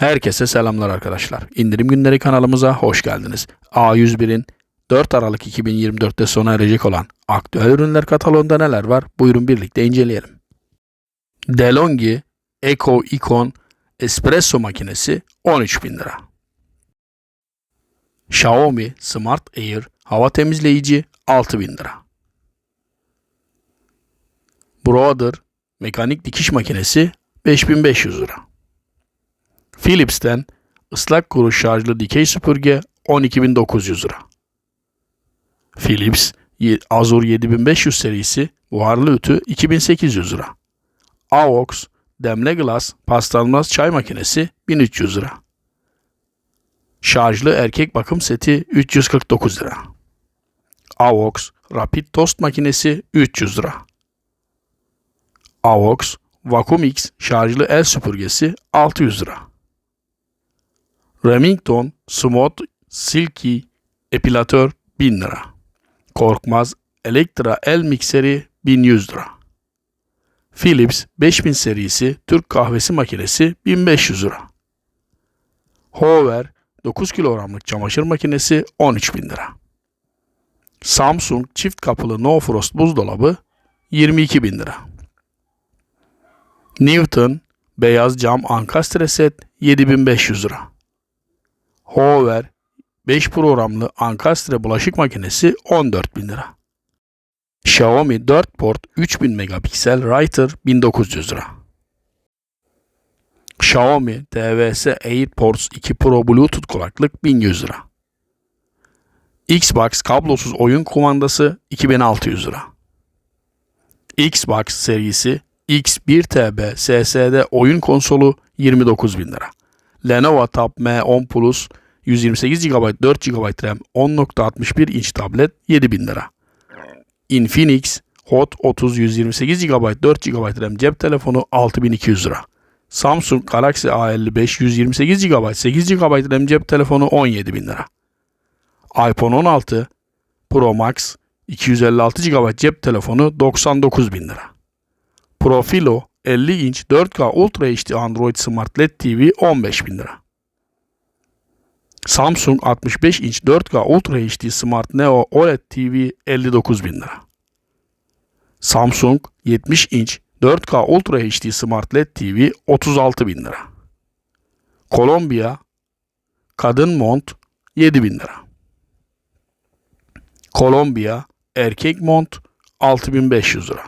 Herkese selamlar arkadaşlar. İndirim günleri kanalımıza hoş geldiniz. A101'in 4 Aralık 2024'te sona erecek olan aktüel ürünler kataloğunda neler var? Buyurun birlikte inceleyelim. DeLonghi Eco Icon Espresso makinesi 13.000 lira. Xiaomi Smart Air hava temizleyici 6000 lira. Brother mekanik dikiş makinesi 5500 lira. Philips'ten ıslak kuru şarjlı dikey süpürge 12.900 lira. Philips Azure 7500 serisi buharlı ütü 2800 lira. Avox demle glas paslanmaz çay makinesi 1300 lira. Şarjlı erkek bakım seti 349 lira. Avox Rapid Tost makinesi 300 lira. Avox Vacuumix şarjlı el süpürgesi 600 lira. Remington Smooth Silky epilatör 1000 lira. Korkmaz Elektra el mikseri 1100 lira. Philips 5000 serisi Türk kahvesi makinesi 1500 lira. Hover 9 kilogramlık çamaşır makinesi 13.000 lira. Samsung çift kapılı No Frost buzdolabı 22.000 lira. Newton beyaz cam ankastre set 7500 lira. Hover 5 programlı ankastre bulaşık makinesi 14.000 lira. Xiaomi 4 port 3000 megapiksel Writer 1900 lira. Xiaomi TVS AirPods 2 Pro Bluetooth kulaklık 1100 lira. Xbox kablosuz oyun kumandası 2600 lira. Xbox serisi X1 TB SSD oyun konsolu 29.000 lira. Lenovo Tab M10 Plus 128 GB 4 GB RAM 10.61 inç tablet 7000 lira. Infinix Hot 30 128 GB 4 GB RAM cep telefonu 6200 lira. Samsung Galaxy A55 128 GB 8 GB RAM cep telefonu 17.000 lira. iPhone 16 Pro Max 256 GB cep telefonu 99.000 lira. Profilo 50 inç 4K Ultra HD Android Smart LED TV 15.000 lira. Samsung 65 inç 4K Ultra HD Smart Neo OLED TV 59.000 lira. Samsung 70 inç 4K Ultra HD Smart LED TV 36.000 lira. Kolombiya kadın mont 7.000 lira. Kolombiya erkek mont 6500 lira.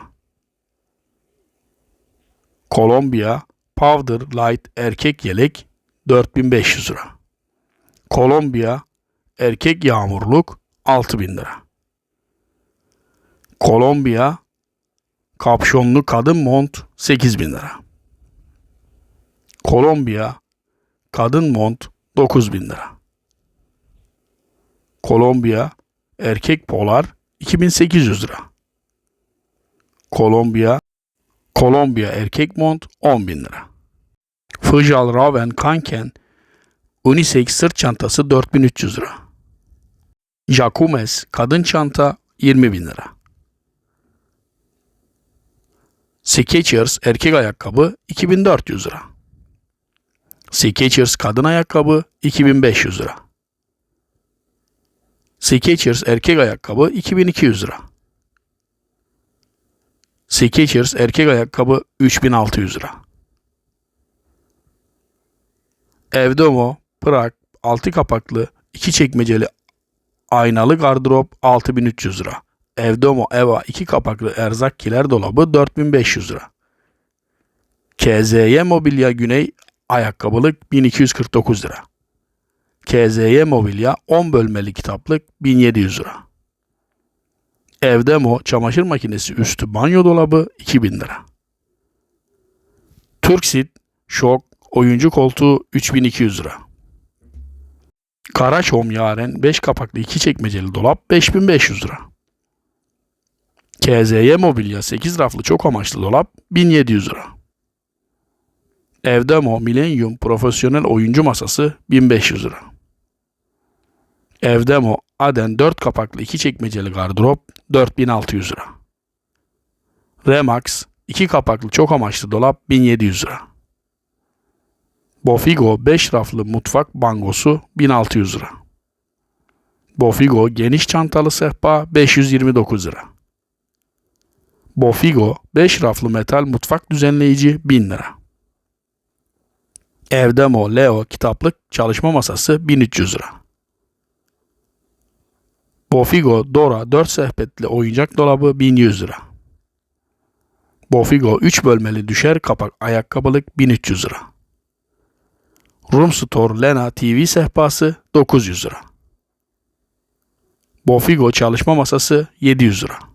Kolombiya Powder Light erkek yelek 4500 lira. Kolombiya erkek yağmurluk 6000 lira. Kolombiya kapşonlu kadın mont 8000 lira. Kolombiya kadın mont 9000 lira. Kolombiya erkek polar 2800 lira. Kolombiya Kolombiya erkek mont 10.000 lira. Fıcal Raven Kanken Unisex sırt çantası 4300 lira. Jacquemus kadın çanta 20.000 lira. Skechers erkek ayakkabı 2400 lira. Skechers kadın ayakkabı 2500 lira. Skechers erkek ayakkabı 2200 lira. Skechers erkek ayakkabı 3600 lira. Evdomo, Prag, 6 kapaklı, 2 çekmeceli aynalı gardırop 6300 lira. Evdomo Eva 2 kapaklı erzak kiler dolabı 4500 lira. KZY Mobilya Güney ayakkabılık 1249 lira. KZY Mobilya 10 bölmeli kitaplık 1700 lira. Evdemo çamaşır makinesi üstü banyo dolabı 2000 lira. Turksit şok oyuncu koltuğu 3200 lira. Karaçom Yaren 5 kapaklı 2 çekmeceli dolap 5500 lira. KZY Mobilya 8 raflı çok amaçlı dolap 1700 lira. Evdemo Millennium profesyonel oyuncu masası 1500 lira. Evdemo Aden 4 kapaklı 2 çekmeceli gardırop 4600 lira. Remax 2 kapaklı çok amaçlı dolap 1700 lira. Bofigo 5 raflı mutfak bangosu 1600 lira. Bofigo geniş çantalı sehpa 529 lira. Bofigo 5 raflı metal mutfak düzenleyici 1000 lira. Evdemo Leo kitaplık çalışma masası 1300 lira. Bofigo Dora 4 sehpetli oyuncak dolabı 1100 lira. Bofigo 3 bölmeli düşer kapak ayakkabılık 1300 lira. Room Store Lena TV sehpası 900 lira. Bofigo çalışma masası 700 lira.